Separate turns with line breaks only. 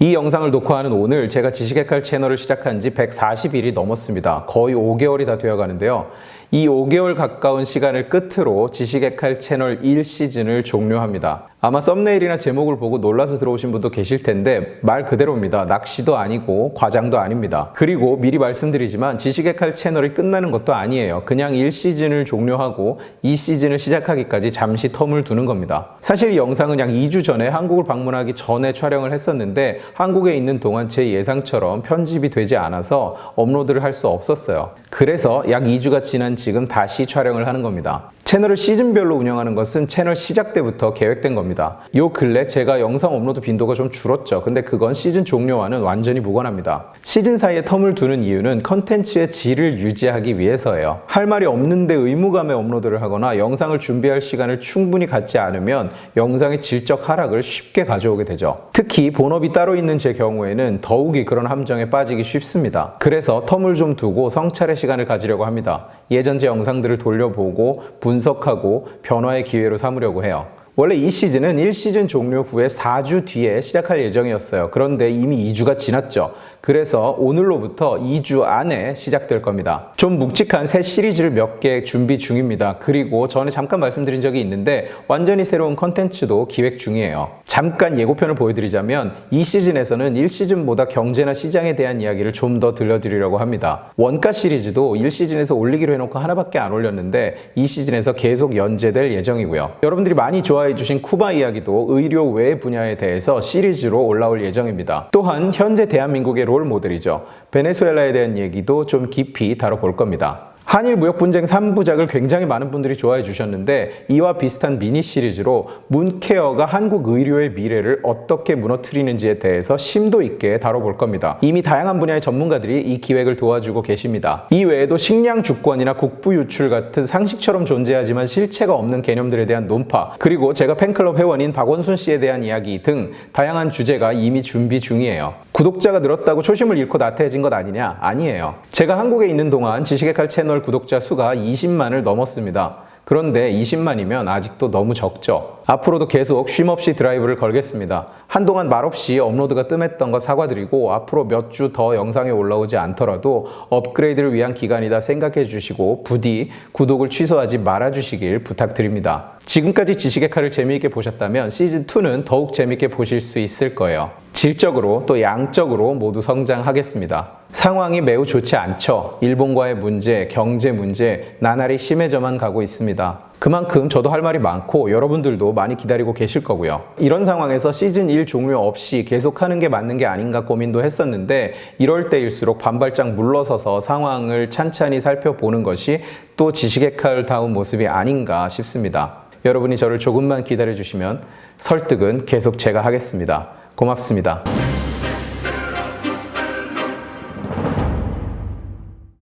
이 영상을 녹화하는 오늘 제가 지식의칼 채널을 시작한 지 140일이 넘었습니다. 거의 5개월이 다 되어 가는데요. 이 5개월 가까운 시간을 끝으로 지식의칼 채널 1시즌을 종료합니다. 아마 썸네일이나 제목을 보고 놀라서 들어오신 분도 계실 텐데 말 그대로입니다. 낚시도 아니고 과장도 아닙니다. 그리고 미리 말씀드리지만 지식의 칼 채널이 끝나는 것도 아니에요. 그냥 1시즌을 종료하고 2시즌을 시작하기까지 잠시 텀을 두는 겁니다. 사실 이 영상은 약 2주 전에 한국을 방문하기 전에 촬영을 했었는데 한국에 있는 동안 제 예상처럼 편집이 되지 않아서 업로드를 할 수 없었어요. 그래서 약 2주가 지난 지금 다시 촬영을 하는 겁니다. 채널을 시즌별로 운영하는 것은 채널 시작 때부터 계획된 겁니다. 요 근래 제가 영상 업로드 빈도가 좀 줄었죠. 근데 그건 시즌 종료와는 완전히 무관합니다. 시즌 사이에 텀을 두는 이유는 컨텐츠의 질을 유지하기 위해서예요. 할 말이 없는데 의무감에 업로드를 하거나 영상을 준비할 시간을 충분히 갖지 않으면 영상의 질적 하락을 쉽게 가져오게 되죠. 특히 본업이 따로 있는 제 경우에는 더욱이 그런 함정에 빠지기 쉽습니다. 그래서 텀을 좀 두고 성찰의 시간을 가지려고 합니다. 예전 제 영상들을 돌려보고 분 석하고 변화의 기회로 삼으려고 해요. 원래 이 시즌은 1시즌 종료 후에 4주 뒤에 시작할 예정이었어요. 그런데 이미 2주가 지났죠. 그래서 오늘로부터 2주 안에 시작될 겁니다. 좀 묵직한 새 시리즈를 몇 개 준비 중입니다. 그리고 전에 잠깐 말씀드린 적이 있는데 완전히 새로운 컨텐츠도 기획 중이에요. 잠깐 예고편을 보여드리자면 이 시즌에서는 1시즌보다 경제나 시장에 대한 이야기를 좀 더 들려드리려고 합니다. 원가 시리즈도 1시즌에서 올리기로 해놓고 하나밖에 안 올렸는데 이 시즌에서 계속 연재될 예정이고요. 여러분들이 많이 좋아해주신 쿠바 이야기도 의료 외 분야에 대해서 시리즈로 올라올 예정입니다. 또한 현재 대한민국의 롤 모델이죠. 베네수엘라에 대한 얘기도 좀 깊이 다뤄볼 겁니다. 한일 무역 분쟁 3부작을 굉장히 많은 분들이 좋아해 주셨는데 이와 비슷한 미니 시리즈로 문케어가 한국 의료의 미래를 어떻게 무너뜨리는지에 대해서 심도 있게 다뤄볼 겁니다. 이미 다양한 분야의 전문가들이 이 기획을 도와주고 계십니다. 이 외에도 식량 주권이나 국부 유출 같은 상식처럼 존재하지만 실체가 없는 개념들에 대한 논파, 그리고 제가 팬클럽 회원인 박원순 씨에 대한 이야기 등 다양한 주제가 이미 준비 중이에요. 구독자가 늘었다고 초심을 잃고 나태해진 것 아니냐? 아니에요. 제가 한국에 있는 동안 지식의 칼 채널 구독자 수가 20만을 넘었습니다. 그런데 20만이면 아직도 너무 적죠. 앞으로도 계속 쉼없이 드라이브를 걸겠습니다. 한동안 말없이 업로드가 뜸했던 거 사과드리고 앞으로 몇 주 더 영상이 올라오지 않더라도 업그레이드를 위한 기간이다 생각해 주시고 부디 구독을 취소하지 말아 주시길 부탁드립니다. 지금까지 지식의 칼을 재미있게 보셨다면 시즌2는 더욱 재미있게 보실 수 있을 거예요. 질적으로 또 양적으로 모두 성장하겠습니다. 상황이 매우 좋지 않죠. 일본과의 문제, 경제 문제, 나날이 심해져만 가고 있습니다. 그만큼 저도 할 말이 많고 여러분들도 많이 기다리고 계실 거고요. 이런 상황에서 시즌 1 종료 없이 계속하는 게 맞는 게 아닌가 고민도 했었는데 이럴 때일수록 반발짝 물러서서 상황을 찬찬히 살펴보는 것이 또 지식의 칼 다운 모습이 아닌가 싶습니다. 여러분이 저를 조금만 기다려 주시면 설득은 계속 제가 하겠습니다. 고맙습니다.